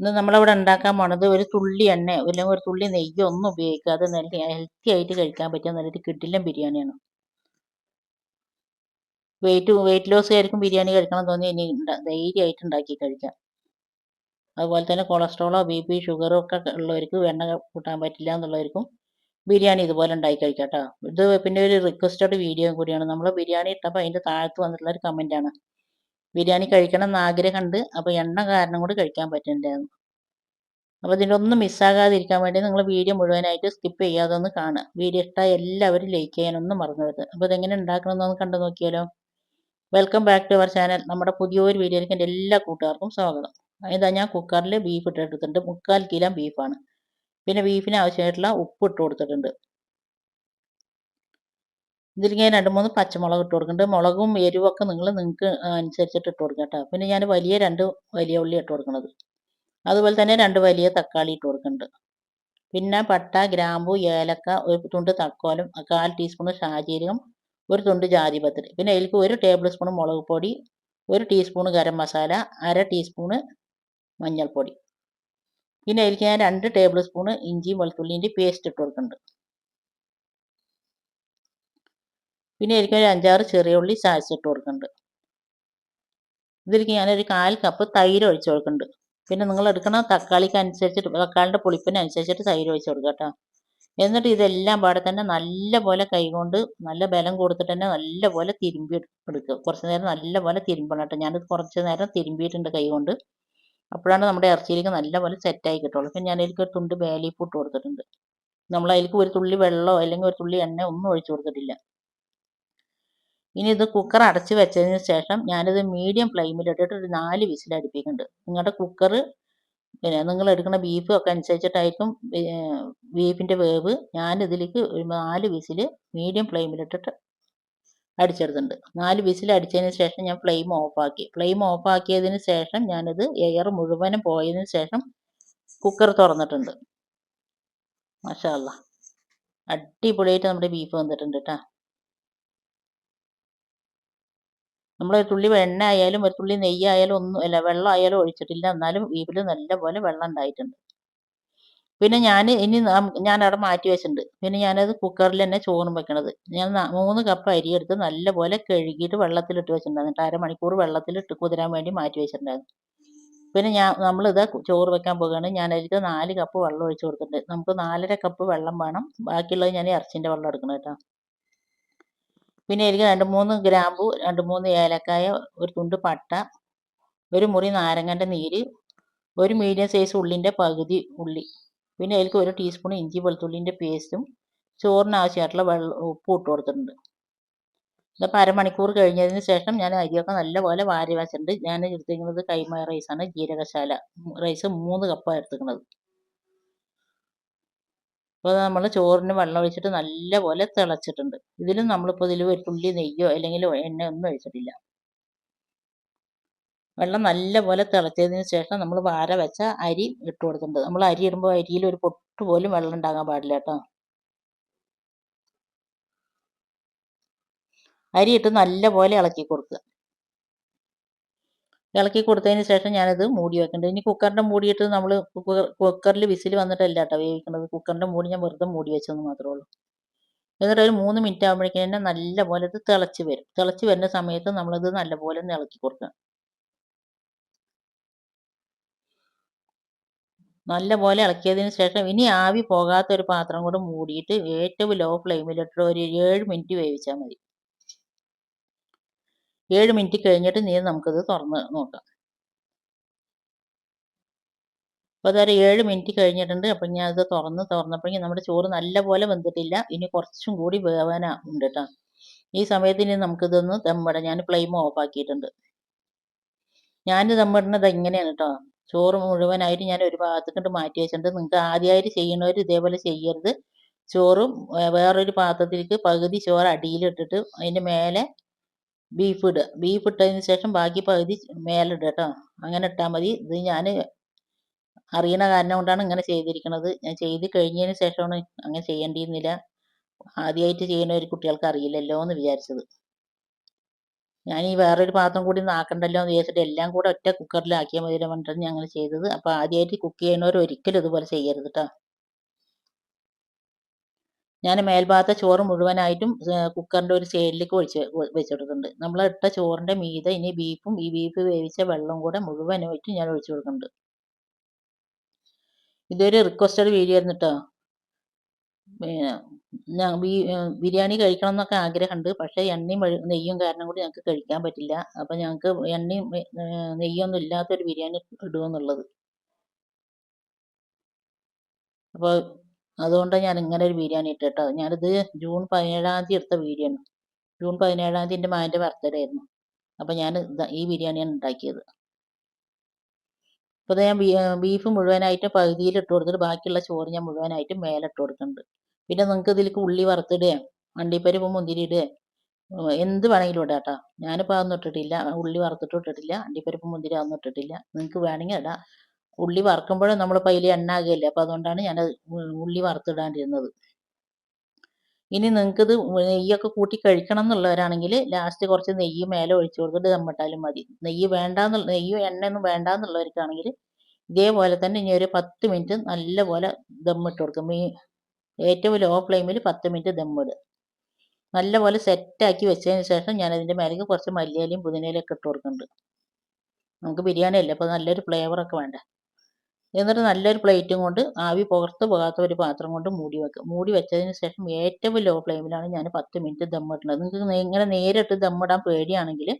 ഇന്ന് നമ്മളവിടെ ഉണ്ടാക്കാൻ പോണത് ഒരു തുള്ളി എണ്ണ അല്ലെങ്കിൽ ഒരു തുള്ളി നെയ്യോ ഒന്നും ഉപയോഗിക്കാതെ നല്ല ഹെൽത്തി ആയിട്ട് കഴിക്കാൻ പറ്റിയ നല്ലൊരു കിടിലൻ ബിരിയാണിയാണ്. വെയിറ്റ് വെയിറ്റ് ലോസ് ആയിരിക്കും ബിരിയാണി കഴിക്കണം തോന്നി ഇനി ധൈര്യമായിട്ട് ഉണ്ടാക്കി കഴിക്കാം. അതുപോലെ തന്നെ കൊളസ്ട്രോളോ ബി പി ഷുഗറോ ഒക്കെ ഉള്ളവർക്ക് എണ്ണ കൂട്ടാൻ പറ്റില്ല എന്നുള്ളവർക്കും ബിരിയാണി ഇതുപോലെ ഉണ്ടാക്കി കഴിക്കാം കേട്ടോ. ഇത് പിന്നെ ഒരു റിക്വസ്റ്റഡ് വീഡിയോ കൂടിയാണ്. നമ്മൾ ബിരിയാണി ഇട്ടപ്പോൾ അതിന്റെ താഴത്ത് വന്നിട്ടുള്ള ഒരു കമന്റാണ് ബിരിയാണി കഴിക്കണം എന്ന് ആഗ്രഹമുണ്ട് അപ്പോൾ എണ്ണ കാരണം കൂടി കഴിക്കാൻ പറ്റണ്ടായിരുന്നു അപ്പോൾ ഒന്നും മിസ്സാകാതിരിക്കാൻ വേണ്ടി നിങ്ങൾ വീഡിയോ മുഴുവനായിട്ട് സ്കിപ്പ് ചെയ്യാതെ ഒന്ന് കാണുക. വീഡിയോ ഇഷ്ടമായി എല്ലാവരും ലൈക്ക് ചെയ്യാനൊന്നും മറന്നു വരുത് അപ്പോൾ ഇതെങ്ങനെ ഉണ്ടാക്കണമെന്നൊന്ന് കണ്ടു നോക്കിയാലോ? Welcome back to our channel നമ്മുടെ പുതിയൊരു വീഡിയോയിലേക്ക് എന്റെ എല്ലാ കൂട്ടുകാർക്കും സ്വാഗതം. ഇതാ ഞാൻ കുക്കറിൽ ബീഫ് ഇട്ടെടുത്തിട്ടുണ്ട് മുക്കാൽ കിലോ ബീഫാണ് പിന്നെ ബീഫിന് ആവശ്യമായിട്ടുള്ള ഉപ്പ് ഇട്ട് കൊടുത്തിട്ടുണ്ട്. ഇതിലേക്ക് ഞാൻ രണ്ട് മൂന്ന് പച്ചമുളക് ഇട്ട് കൊടുക്കുന്നുണ്ട്. മുളകും എരിവൊക്കെ നിങ്ങൾ നിങ്ങൾക്ക് അനുസരിച്ചിട്ട് ഇട്ട് കൊടുക്കാം കേട്ടോ. പിന്നെ ഞാൻ വലിയ രണ്ട് വലിയ ഉള്ളി ഇട്ട് കൊടുക്കുന്നത് അതുപോലെ തന്നെ രണ്ട് വലിയ തക്കാളി ഇട്ട് കൊടുക്കുന്നുണ്ട്. പിന്നെ പട്ട ഗ്രാമ്പു ഏലക്ക ഒരു തുണ്ട് തക്കോലം കാൽ ടീസ്പൂൺ ഷാജീരകം ഒരു തുണ്ട് ജാതിപത്രി. പിന്നെ അതിലേക്ക് ഒരു ടേബിൾ സ്പൂൺ മുളക് പൊടി ഒരു ടീസ്പൂൺ ഗരം മസാല അര ടീസ്പൂണ് മഞ്ഞൾപ്പൊടി. പിന്നെ അതിലേക്ക് ഞാൻ രണ്ട് ടേബിൾ സ്പൂണ് ഇഞ്ചിയും വെളുത്തുള്ളിന്റെ പേസ്റ്റ് ഇട്ട് കൊടുക്കുന്നുണ്ട്. പിന്നെ എനിക്ക് ഒരു അഞ്ചാറ് ചെറിയ ഉള്ളി ചായച്ചിട്ട് കൊടുക്കുന്നുണ്ട് ഇതിലേക്ക് ഞാനൊരു കാൽ കപ്പ് തൈര് ഒഴിച്ച് കൊടുക്കുന്നുണ്ട് പിന്നെ നിങ്ങൾ എടുക്കണ തക്കാളിക്ക് അനുസരിച്ചിട്ട് തക്കാളിന്റെ പുളിപ്പിന് അനുസരിച്ചിട്ട് തൈര് ഒഴിച്ച് കൊടുക്കുക കേട്ടോ. എന്നിട്ട് ഇതെല്ലാം പാടെ തന്നെ നല്ല പോലെ കൈകൊണ്ട് നല്ല ബലം കൊടുത്തിട്ട് തന്നെ നല്ല പോലെ തിരുമ്പി എടുക്കുക. കുറച്ച് നേരം നല്ല പോലെ തിരുമ്പണം കേട്ടോ. ഞാനിത് കുറച്ച് നേരം തിരുമ്പിയിട്ടുണ്ട് കൈ കൊണ്ട്. അപ്പോഴാണ് നമ്മുടെ ഇറച്ചിയിലേക്ക് നല്ല പോലെ സെറ്റായി കിട്ടുള്ളൂ. പിന്നെ ഞാൻ അതിലേക്ക് ഒരു തുണ്ട് ബേലീഫ് ഇട്ട് കൊടുത്തിട്ടുണ്ട്. നമ്മൾ അതിലേക്ക് ഒരു തുള്ളി വെള്ളമോ അല്ലെങ്കിൽ ഒരു തുള്ളി എണ്ണ ഒന്നും ഒഴിച്ചു കൊടുത്തിട്ടില്ല. ഇനി ഇത് കുക്കർ അടച്ച് വെച്ചതിന് ശേഷം ഞാനിത് മീഡിയം ഫ്ലെയിമിൽ ഇട്ടിട്ട് ഒരു നാല് വിസിൽ അടുപ്പിക്കുന്നുണ്ട്. നിങ്ങളുടെ കുക്കർ പിന്നെ നിങ്ങൾ എടുക്കുന്ന ബീഫ് ഒക്കെ അനുസരിച്ചിട്ടായിരിക്കും ബീഫിന്റെ വേവ് ഞാൻ ഇതിലേക്ക് ഒരു നാല് വിസിൽ മീഡിയം ഫ്ലെയിമിലിട്ടിട്ട് അടിച്ചെടുത്തിട്ടുണ്ട്. നാല് വിസിൽ അടിച്ചതിന് ശേഷം ഞാൻ ഫ്ലെയിം ഓഫാക്കി ഫ്ലെയിം ഓഫാക്കിയതിന് ശേഷം ഞാനിത് എയർ മുഴുവനും പോയതിന് ശേഷം കുക്കർ തുറന്നിട്ടുണ്ട്. മഷാല്ല അടിപൊളിയായിട്ട് നമ്മുടെ ബീഫ് വന്നിട്ടുണ്ട് കേട്ടോ നമ്മൾ ഒരു തുള്ളി എണ്ണ ആയാലും ഒരു തുള്ളി നെയ്യായാലും ഒന്നും അല്ല വെള്ളം ആയാലും ഒഴിച്ചിട്ടില്ല. എന്നാലും വീപ്പിൽ നല്ലപോലെ വെള്ളം ഉണ്ടായിട്ടുണ്ട്. പിന്നെ ഞാൻ ഇനി ഞാൻ അവിടെ മാറ്റി വെച്ചിട്ടുണ്ട്. പിന്നെ ഞാനത് കുക്കറിൽ തന്നെ ചോറും വെക്കണത്. ഞാൻ മൂന്ന് കപ്പ് അരി എടുത്ത് നല്ലപോലെ കഴുകിയിട്ട് വെള്ളത്തിലിട്ട് വെച്ചിട്ടുണ്ടായിരുന്നു. അരമണിക്കൂർ വെള്ളത്തിലിട്ട് കുതിരാൻ വേണ്ടി മാറ്റി വെച്ചിട്ടുണ്ടായിരുന്നു. പിന്നെ ഞാൻ നമ്മളിത് ചോറ് വെക്കാൻ പോകുകയാണ് ഞാൻ അതിലേക്ക് നാല് കപ്പ് വെള്ളം ഒഴിച്ച് കൊടുത്തിട്ടുണ്ട്. നമുക്ക് നാലര കപ്പ് വെള്ളം വേണം. ബാക്കിയുള്ളത് ഞാൻ ഇറച്ചിന്റെ വെള്ളം എടുക്കണം കേട്ടോ. പിന്നെ എനിക്ക് രണ്ട് മൂന്ന് ഗ്രാമ്പു രണ്ട് മൂന്ന് ഏലക്കായ ഒരു തുണ്ട് പട്ട ഒരു മുറി നാരങ്ങന്റെ നീര് ഒരു മീഡിയം സൈസ് ഉള്ളിന്റെ പകുതി ഉള്ളി. പിന്നെ അതിലേക്ക് ഒരു ടീസ്പൂൺ ഇഞ്ചി വെളുത്തുള്ളിന്റെ പേസ്റ്റും ചോറിന് ആവശ്യമായിട്ടുള്ള വെള്ളം ഉപ്പ് ഇട്ട് കൊടുത്തിട്ടുണ്ട്. ഇതിപ്പോൾ അരമണിക്കൂർ കഴിഞ്ഞതിന് ശേഷം ഞാൻ അരിയൊക്കെ നല്ലപോലെ വാരി വെച്ചിട്ടുണ്ട്. ഞാൻ എടുത്തിരിക്കുന്നത് കൈമ റൈസാണ് ജീരകശാല. റൈസ് മൂന്ന് കപ്പാണ് എടുത്തിരിക്കുന്നത്. അപ്പോൾ നമ്മൾ ചോറിന് വെള്ളം ഒഴിച്ചിട്ട് നല്ലപോലെ തിളച്ചിട്ടുണ്ട്. ഇതിലും നമ്മളിപ്പോൾ ഇതിൽ ഒരു തുള്ളി നെയ്യോ അല്ലെങ്കിൽ എണ്ണ ഒന്നും ഒഴിച്ചിട്ടില്ല. വെള്ളം നല്ലപോലെ തിളച്ചതിന് ശേഷം നമ്മൾ വാര വെച്ച അരി ഇട്ട് കൊടുത്തിട്ടുണ്ട്. നമ്മൾ അരി ഇടുമ്പോൾ അരിയിൽ ഒരു പൊട്ട് പോലും വെള്ളം ഉണ്ടാകാൻ പാടില്ല കേട്ടോ. അരി ഇട്ട് നല്ലപോലെ ഇളക്കി കൊടുക്കുക. ഇളക്കി കൊടുത്തതിന് ശേഷം ഞാനത് മൂടി വെക്കുന്നുണ്ട് ഇനി കുക്കറിന്റെ മൂടിയിട്ട് നമ്മൾ കുക്കറിൽ വിസിൽ വന്നിട്ടല്ല കേട്ടോ വേവിക്കുന്നത് കുക്കറിന്റെ മൂടി ഞാൻ വെറുതെ മൂടി വെച്ചെന്ന് മാത്രമേ ഉള്ളൂ. എന്നിട്ട് ഒരു മൂന്ന് മിനിറ്റ് ആകുമ്പോഴേക്കും തന്നെ നല്ലപോലെ ഇത് തിളച്ച് വരും. തിളച്ച് വരുന്ന സമയത്ത് നമ്മളിത് നല്ലപോലെ ഒന്ന് ഇളക്കി കൊടുക്കുക നല്ലപോലെ ഇളക്കിയതിന് ശേഷം ഇനി ആവി പോകാത്ത ഒരു പാത്രം കൂടെ മൂടിയിട്ട് ഏറ്റവും ലോ ഫ്ലെയിമിലിട്ട് ഒരു ഏഴ് മിനിറ്റ് വേവിച്ചാൽ മതി. ഏഴ് മിനിറ്റ് കഴിഞ്ഞിട്ട് നീ നമുക്കിത് തുറന്ന് നോക്കാം. അപ്പോൾ അതൊരു ഏഴ് മിനിറ്റ് കഴിഞ്ഞിട്ടുണ്ട്. അപ്പം ഞാൻ ഇത് തുറന്ന് തുറന്നപ്പോഴേക്കും നമ്മുടെ ചോറ് നല്ലപോലെ വെന്തിട്ടില്ല. ഇനി കുറച്ചും കൂടി വേവാനാ ഉണ്ട് കേട്ടോ. ഈ സമയത്ത് ഇനി നമുക്കിതൊന്ന് ദമ്മിടാം. ഞാൻ ഫ്ലെയിം ഓഫ് ആക്കിയിട്ടുണ്ട്. ഞാൻ ദമ്മിടുന്നത് ഇങ്ങനെയാണ് കേട്ടോ. ചോറ് മുഴുവനായിട്ട് ഞാൻ ഒരു ഭാഗത്തേക്കിട്ട് മാറ്റി വെച്ചിട്ടുണ്ട്. നിങ്ങൾക്ക് ആദ്യമായിട്ട് ചെയ്യണവർ ഇതേപോലെ ചെയ്യരുത്. ചോറും വേറൊരു പാത്രത്തിലേക്ക് പകുതി ചോറ് അടിയിലിട്ടിട്ട് അതിന്റെ മേലെ ബീഫ് ഇടുക ബീഫ് ഇട്ടതിന് ശേഷം ബാക്കി പകുതി മേലിടുക കേട്ടോ അങ്ങനെ ഇട്ടാൽ മതി. ഇത് ഞാൻ അറിയണ കാരണം കൊണ്ടാണ് ഇങ്ങനെ ചെയ്തിരിക്കുന്നത് ഞാൻ ചെയ്ത് കഴിഞ്ഞതിന് ശേഷമാണ് അങ്ങനെ ചെയ്യേണ്ടിയിരുന്നില്ല. ആദ്യമായിട്ട് ചെയ്യുന്ന ഒരു കുട്ടികൾക്ക് അറിയില്ലല്ലോ എന്ന് വിചാരിച്ചത്. ഞാൻ ഈ വേറൊരു പാത്രം കൂടി ഒന്ന് ആക്കണ്ടല്ലോ എന്ന് വിചാരിച്ചിട്ട് എല്ലാം കൂടെ ഒറ്റ കുക്കറിലാക്കിയാൽ മതി പറഞ്ഞിട്ടാണ് ഞാൻ അങ്ങനെ ചെയ്തത്. അപ്പോൾ ആദ്യമായിട്ട് കുക്ക് ചെയ്യുന്നവർ ഒരിക്കലും ഇതുപോലെ ചെയ്യരുത് കേട്ടോ ഞാൻ മേൽഭാഗത്തെ ചോറ് മുഴുവനായിട്ടും കുക്കറിന്റെ ഒരു സൈഡിലേക്ക് ഒഴിച്ച് വെച്ചെടുക്കുന്നുണ്ട്. നമ്മൾ ഇട്ട ചോറിന്റെ മീതെ ഇനി ബീഫും ഈ ബീഫ് വേവിച്ച വെള്ളവും കൂടെ മുഴുവനായിട്ടും ഞാൻ ഒഴിച്ചു കൊടുക്കുന്നുണ്ട്. ഇതൊരു റിക്വസ്റ്റഡ് വീഡിയോ ആയിരുന്നു കേട്ടോ ഞാൻ ബിരിയാണി കഴിക്കണം എന്നൊക്കെ ആഗ്രഹമുണ്ട്. പക്ഷേ എണ്ണയും നെയ്യും കാരണം കൂടി ഞങ്ങൾക്ക് കഴിക്കാൻ പറ്റില്ല. അപ്പം ഞങ്ങൾക്ക് എണ്ണയും നെയ്യൊന്നും ഇല്ലാത്തൊരു ബിരിയാണി ഇടുമെന്നുള്ളത് അപ്പോൾ അതുകൊണ്ടാണ് ഞാൻ ഇങ്ങനെ ഒരു ബിരിയാണി ഇട്ടത് കേട്ടോ ഞാനിത് ജൂൺ പതിനേഴാം തീയതി എടുത്ത ആണ്. ജൂൺ പതിനേഴാം തീയതി എന്റെ മാന്റെ ബർത്ത്ഡേ ആയിരുന്നു. അപ്പം ഞാൻ ഈ ബിരിയാണിയാണ് ഉണ്ടാക്കിയത്. അപ്പോൾ ഞാൻ ബീഫ് മുഴുവനായിട്ട് പകുതിയിൽ ഇട്ട് കൊടുത്തിട്ട് ബാക്കിയുള്ള ചോറ് ഞാൻ മുഴുവനായിട്ട് മേലെ ഇട്ട് കൊടുക്കുന്നുണ്ട്. പിന്നെ നിങ്ങൾക്ക് ഇതിലേക്ക് ഉള്ളി വറുത്തിടുക അണ്ടിപ്പരിപ്പ് മുന്തിരി ഇടുക. എന്ത് വേണമെങ്കിലും ഇടാം കേട്ടോ. ഞാനിപ്പോൾ അതൊന്നും ഇട്ടിട്ടില്ല. ഉള്ളി വറുത്തിട്ടും ഇട്ടിട്ടില്ല. അണ്ടിപ്പരിപ്പ് മുന്തിരി അതൊന്നും ഇട്ടിട്ടില്ല. നിങ്ങൾക്ക് വേണമെങ്കിൽ ഇടാം. ഉള്ളി വറുക്കുമ്പോഴും നമ്മൾ പൈലി എണ്ണ ആകുകയല്ലേ അപ്പോൾ അതുകൊണ്ടാണ് ഞാൻ ഉള്ളി വറുത്തിടാണ്ടിരുന്നത്. ഇനി നിങ്ങൾക്കിത് നെയ്യൊക്കെ കൂട്ടി കഴിക്കണം എന്നുള്ളവരാണെങ്കിൽ ലാസ്റ്റ് കുറച്ച് നെയ്യ് മേലെ ഒഴിച്ചു കൊടുത്തിട്ട് ദമ്മിട്ടാലും മതി. നെയ്യ് വേണ്ടാന്നുള്ള നെയ്യ് എണ്ണയൊന്നും വേണ്ടാന്നുള്ളവർക്കാണെങ്കിൽ ഇതേപോലെ തന്നെ ഇനി ഒരു പത്ത് മിനിറ്റ് നല്ലപോലെ ദമ്മിട്ട് കൊടുക്കും. ഈ ഏറ്റവും ലോ ഫ്ലെയിമിൽ പത്ത് മിനിറ്റ് ദമ്മിടുക നല്ലപോലെ സെറ്റാക്കി വെച്ചതിന് ശേഷം ഞാൻ അതിന്റെ മേലേക്ക് കുറച്ച് മല്ലിയിലയും പുതിനയിലയും ഒക്കെ ഇട്ട് കൊടുക്കുന്നുണ്ട്. നമുക്ക് ബിരിയാണി അല്ലേ? അപ്പോൾ നല്ലൊരു ഫ്ലേവറൊക്കെ വേണ്ടേ? എന്നിട്ട് നല്ലൊരു പ്ലേറ്റും കൊണ്ട് ആവി പുറത്ത് പോകാത്ത ഒരു പാത്രം കൊണ്ട് മൂടി വെക്കുക മൂടി വെച്ചതിന് ശേഷം ഏറ്റവും ലോ ഫ്ലെയിമിലാണ് ഞാൻ പത്ത് മിനിറ്റ് ദമ്മിടുന്നത് നിങ്ങൾക്ക് ഇങ്ങനെ നേരിട്ട് ദമ്മിടാൻ പേടിയാണെങ്കിൽ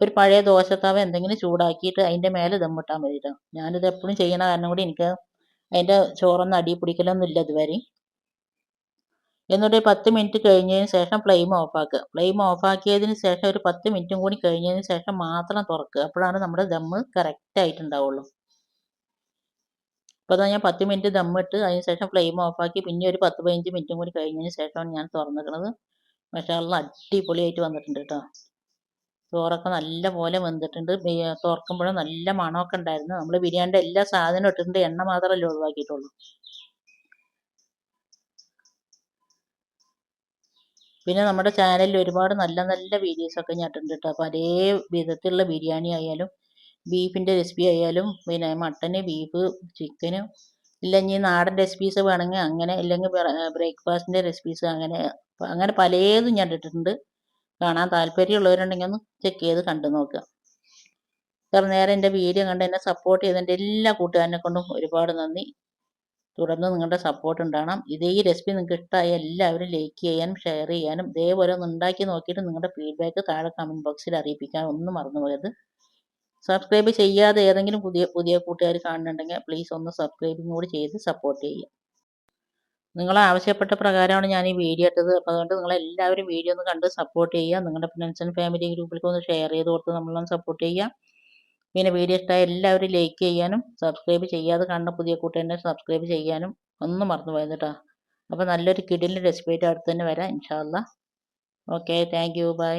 ഒരു പഴയ ദോശത്താവ് എന്തെങ്കിലും ചൂടാക്കിയിട്ട് അതിന്റെ മേലെ ദമ്മിട്ടാൽ മതി കേട്ടോ ഞാനിത് എപ്പോഴും ചെയ്യണ കാരണം കൂടി എനിക്ക് അതിന്റെ ചോറൊന്നും അടി പിടിക്കലൊന്നുമില്ല ഇതുവരെ. എന്നിട്ട് പത്ത് മിനിറ്റ് കഴിഞ്ഞതിന് ശേഷം ഫ്ലെയിം ഓഫാക്കുക ഫ്ലെയിം ഓഫാക്കിയതിന് ശേഷം ഒരു പത്ത് മിനിറ്റും കൂടി കഴിഞ്ഞതിന് ശേഷം മാത്രം തുറക്കുക. അപ്പോഴാണ് നമ്മുടെ ദമ്മ് കറക്റ്റ് ആയിട്ടുണ്ടാവുള്ളൂ. അപ്പോൾ അതാ ഞാൻ പത്ത് മിനിറ്റ് ദമ്മിട്ട് അതിന് ശേഷം ഫ്ലെയിം ഓഫാക്കി പിന്നെ ഒരു പത്ത് പതിനഞ്ച് മിനിറ്റും കൂടി കഴിഞ്ഞതിന് ശേഷമാണ് ഞാൻ തുറന്നിരിക്കുന്നത്. പക്ഷേ അത് അടിപൊളിയായിട്ട് വന്നിട്ടുണ്ട് കേട്ടോ. ചോറൊക്കെ നല്ല പോലെ വെന്തിട്ടുണ്ട് തുറക്കുമ്പോഴും നല്ല മണമൊക്കെ ഉണ്ടായിരുന്നു. നമ്മൾ ബിരിയാണിന്റെ എല്ലാ സാധനവും ഇട്ടിട്ടുണ്ട്. എണ്ണ മാത്രമല്ലേ ഒഴിവാക്കിയിട്ടുള്ളൂ. പിന്നെ നമ്മുടെ ചാനലിൽ ഒരുപാട് നല്ല നല്ല വീഡിയോസൊക്കെ ഞാൻ ഇട്ടിട്ടുണ്ട് കേട്ടോ. അപ്പോൾ അതേ വിധത്തിലുള്ള ബിരിയാണി ആയാലും ബീഫിന്റെ റെസിപ്പി ആയാലും പിന്നെ മട്ടന് ബീഫ് ചിക്കന് ഇല്ലെങ്കിൽ നാടൻ റെസിപ്പീസ് വേണമെങ്കിൽ അങ്ങനെ ഇല്ലെങ്കിൽ ബ്രേക്ക്ഫാസ്റ്റിന്റെ റെസിപ്പീസ് അങ്ങനെ അങ്ങനെ പലതും ഞാൻ ഇട്ടിട്ടുണ്ട്. കാണാൻ താല്പര്യമുള്ളവരുണ്ടെങ്കിൽ ഒന്ന് ചെക്ക് ചെയ്ത് കണ്ടു നോക്കുക. ഇത്ര നേരം എന്റെ വീഡിയോ കണ്ട് എന്നെ സപ്പോർട്ട് ചെയ്തതിന്റെ എല്ലാ കൂട്ടുകാരനെ കൊണ്ടും ഒരുപാട് നന്ദി. തുടർന്ന് നിങ്ങളുടെ സപ്പോർട്ട് ഉണ്ടാകണം. ഇതേ ഈ റെസിപ്പി നിങ്ങൾക്ക് ഇഷ്ടമായ എല്ലാവരും ലൈക്ക് ചെയ്യാനും ഷെയർ ചെയ്യാനും ഇതേപോലെ ഒന്ന് ഉണ്ടാക്കി നോക്കിയിട്ട് നിങ്ങളുടെ ഫീഡ്ബാക്ക് താഴെ കമന്റ് ബോക്സിൽ അറിയിപ്പിക്കാൻ ഒന്നും മറന്നു പോയത് സബ്സ്ക്രൈബ് ചെയ്യാതെ ഏതെങ്കിലും പുതിയ പുതിയ കൂട്ടുകാർ കാണുന്നുണ്ടെങ്കിൽ പ്ലീസ് ഒന്ന് സബ്സ്ക്രൈബും കൂടി ചെയ്ത് സപ്പോർട്ട് ചെയ്യുക. നിങ്ങൾ ആവശ്യപ്പെട്ട പ്രകാരമാണ് ഞാൻ ഈ വീഡിയോ ഇട്ടത്. അപ്പോൾ അതുകൊണ്ട് നിങ്ങളെല്ലാവരും വീഡിയോ ഒന്ന് കണ്ട് സപ്പോർട്ട് ചെയ്യുക. നിങ്ങളുടെ ഫ്രണ്ട്സ് ആൻഡ് ഫാമിലി ഗ്രൂപ്പിലേക്ക് ഒന്ന് ഷെയർ ചെയ്ത് കൊടുത്ത് നമ്മളൊന്ന് സപ്പോർട്ട് ചെയ്യുക. പിന്നെ വീഡിയോ ഇഷ്ടമായ എല്ലാവരും ലൈക്ക് ചെയ്യാനും സബ്സ്ക്രൈബ് ചെയ്യാതെ കാണുന്ന പുതിയ കൂട്ടുകാരനെ സബ്സ്ക്രൈബ് ചെയ്യാനും ഒന്നും മറന്നു പോയത് കേട്ടോ. അപ്പോൾ നല്ലൊരു കിഡിലിന്റെ റെസിപ്പി ആയിട്ട് അടുത്ത് തന്നെ വരാം ഇൻഷാല്ല ഓക്കെ താങ്ക് യു ബൈ